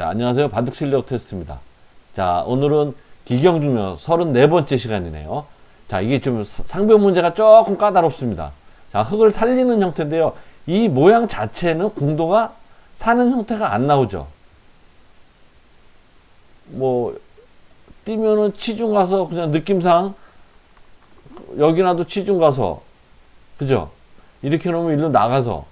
자, 안녕하세요. 바둑 실력 테스트입니다. 자, 오늘은 기경중요 34번째 시간이네요. 자, 이게 좀 사- 상변 문제가 조금 까다롭습니다. 자, 흙을 살리는 형태인데요. 이 모양 자체는 공도가 사는 형태가 안 나오죠. 뭐, 뛰면은 치중 가서 그냥 느낌상 여기나도 치중 가서 그죠? 이렇게 놓으면 일로 나가서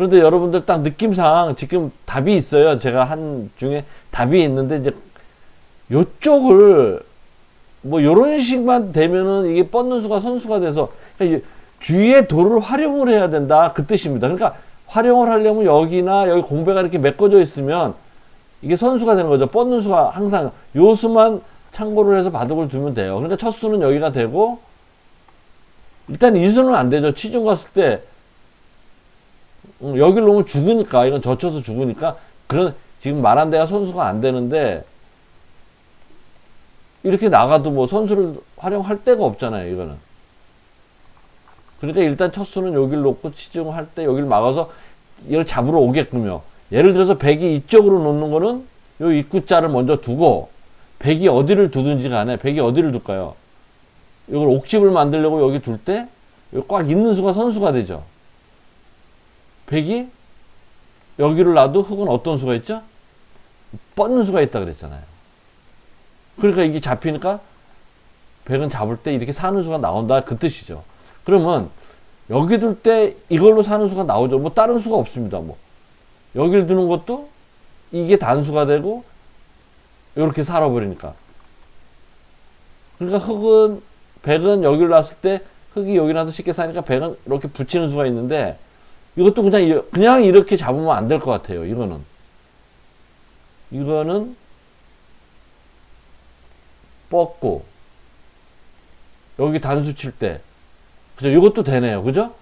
그런데 여러분들 딱 느낌상 지금 답이 있어요. 제가 한 중에 답이 있는데 이제 요쪽을 뭐 요런 식만 되면은 이게 뻗는 수가 선수가 돼서 그러니까 이 주위의 돌을 활용을 해야 된다 그 뜻입니다. 그러니까 활용을 하려면 여기나 여기 공배가 이렇게 메꿔져 있으면 이게 선수가 되는 거죠. 뻗는 수가 항상 요 수만 참고를 해서 바둑을 두면 돼요. 그러니까 첫 수는 여기가 되고 일단 이 수는 안 되죠. 치중 갔을 때 음, 여기를 놓으면 죽으니까 이건 젖혀서 죽으니까 그런 지금 말한 데가 선수가 안 되는데 이렇게 나가도 뭐 선수를 활용할 데가 없잖아요. 이거는. 그러니까 일단 첫 수는 여기를 놓고 치중을 할때 여기를 막아서 이걸 잡으러 오게끔요. 예를 들어서 백이 이쪽으로 놓는 거는 요 입구자를 먼저 두고 백이 어디를 두든지 간에 백이 어디를 둘까요? 이걸 옥집을 만들려고 여기 둘 때 꽉 있는 수가 선수가 되죠. 백이 여기를 놔도 흙은 어떤 수가 있죠? 뻗는 수가 있다 그랬잖아요. 그러니까 이게 잡히니까 백은 잡을 때 이렇게 사는 수가 나온다 그 뜻이죠. 그러면 여기 둘 때 이걸로 사는 수가 나오죠. 뭐 다른 수가 없습니다. 뭐 여기를 두는 것도 이게 단수가 되고 이렇게 살아버리니까. 그러니까 흙은 백은 여기를 놨을 때 흙이 여기 나서 쉽게 사니까 백은 이렇게 붙이는 수가 있는데 이것도 그냥 이- 그냥 이렇게 잡으면 안 될 것 같아요. 이거는 이거는 뻗고 여기 단수 칠 때 그죠? 이것도 되네요. 그죠?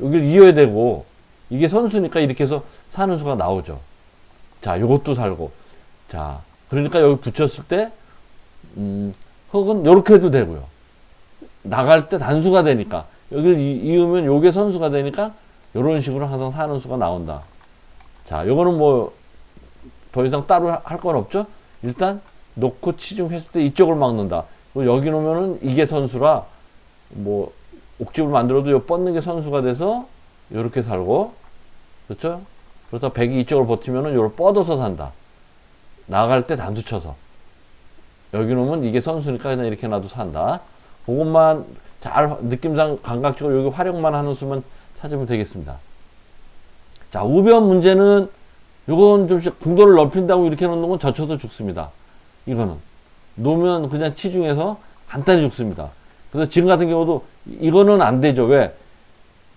여기를 이어야 되고 이게 선수니까 이렇게 해서 사는 수가 나오죠. 자, 이것도 살고 자, 그러니까 여기 붙였을 때 음, 흙은 이렇게 해도 되고요. 나갈 때 단수가 되니까 여기를 이- 이으면 요게 선수가 되니까 이런 식으로 항상 사는 수가 나온다. 자, 요거는 뭐 더 이상 따로 할 건 없죠? 일단 놓고 치중 했을 때 이쪽을 막는다. 여기 놓으면은 이게 선수라 뭐 옥집을 만들어도 요 뻗는 게 선수가 돼서 요렇게 살고 그렇죠? 그렇다 백이 이쪽을 버티면은 요를 뻗어서 산다. 나갈 때 단수 쳐서 여기 놓으면 이게 선수니까 그냥 이렇게 놔도 산다. 그것만 잘 느낌상 감각적으로 여기 활용만 하는 수만 찾으면 되겠습니다. 자, 우변 문제는 요건 좀 공도를 넓힌다고 이렇게 놓는 건 젖혀서 죽습니다. 이거는 놓으면 그냥 치중해서 간단히 죽습니다. 그래서 지금 같은 경우도 이거는 안 되죠. 왜?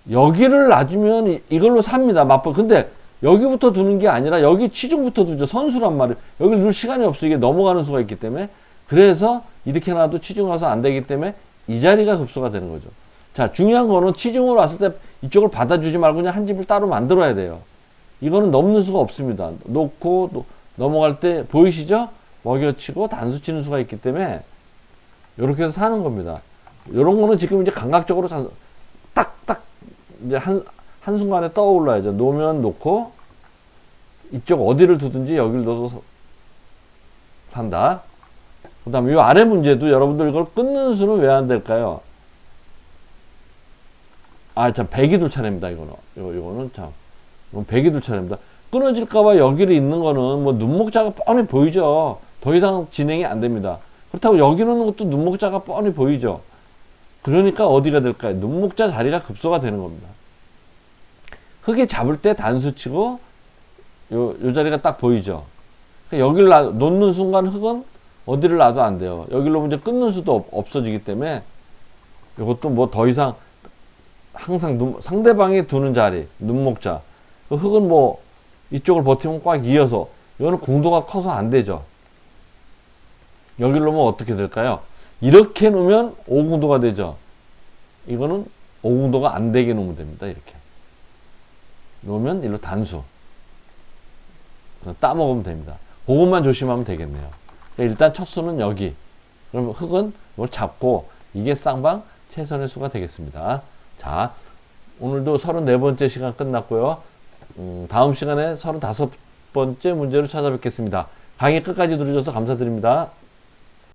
여기를 놔주면 이- 이걸로 삽니다. 맞벌. 근데 여기부터 두는 게 아니라 여기 치중부터 두죠. 선수란 말이에요. 여기 둘 시간이 없어. 이게 넘어가는 수가 있기 때문에. 그래서 이렇게 놔도 치중 와서 안 되기 때문에 이 자리가 급소가 되는 거죠. 자, 중요한 거는 치중으로 왔을 때 이쪽을 받아주지 말고 그냥 한 집을 따로 만들어야 돼요. 이거는 넘는 수가 없습니다. 놓고 또 넘어갈 때 보이시죠? 먹여치고 단수 치는 수가 있기 때문에 이렇게 해서 사는 겁니다. 이런 거는 지금 이제 감각적으로 자- 딱딱 이제 한 한순간에 떠올라야죠. 놓으면 놓고 이쪽 어디를 두든지 여기를 넣어서 산다. 그 다음에 이 아래 문제도 여러분들 이걸 끊는 수는 왜 안 될까요? 아, 참, 배기둘 차례입니다, 이거는. 이거, 이거는 참. 이건 배기둘 차례입니다. 끊어질까봐 여기를 있는 거는 뭐 눈목자가 뻔히 보이죠. 더 이상 진행이 안 됩니다. 그렇다고 여기 놓는 것도 눈목자가 뻔히 보이죠. 그러니까 어디가 될까요? 눈목자 자리가 급소가 되는 겁니다. 흙이 잡을 때 단수 치고 요, 요 자리가 딱 보이죠. 그러니까 여기를 놔, 놓는 순간 흙은 어디를 놔도 안 돼요. 여기로 이제 끊는 수도 없, 없어지기 때문에 이것도 뭐 더 이상 항상 눈, 상대방이 두는 자리, 눈목자. 그 흙은 뭐 이쪽을 버티면 꽉 이어서 이거는 궁도가 커서 안 되죠. 여기를 놓으면 어떻게 될까요? 이렇게 놓으면 5궁도가 되죠. 이거는 5궁도가 안 되게 놓으면 됩니다. 이렇게. 놓으면 일로 단수. 따먹으면 됩니다. 그것만 조심하면 되겠네요. 그러니까 일단 첫 수는 여기. 그러면 흙은 이걸 잡고 이게 쌍방 최선의 수가 되겠습니다. 자, 오늘도 34번째 시간 끝났고요. 음, 다음 시간에 35 50번째 문제로 찾아뵙겠습니다. 강의 끝까지 들으셔서 감사드립니다.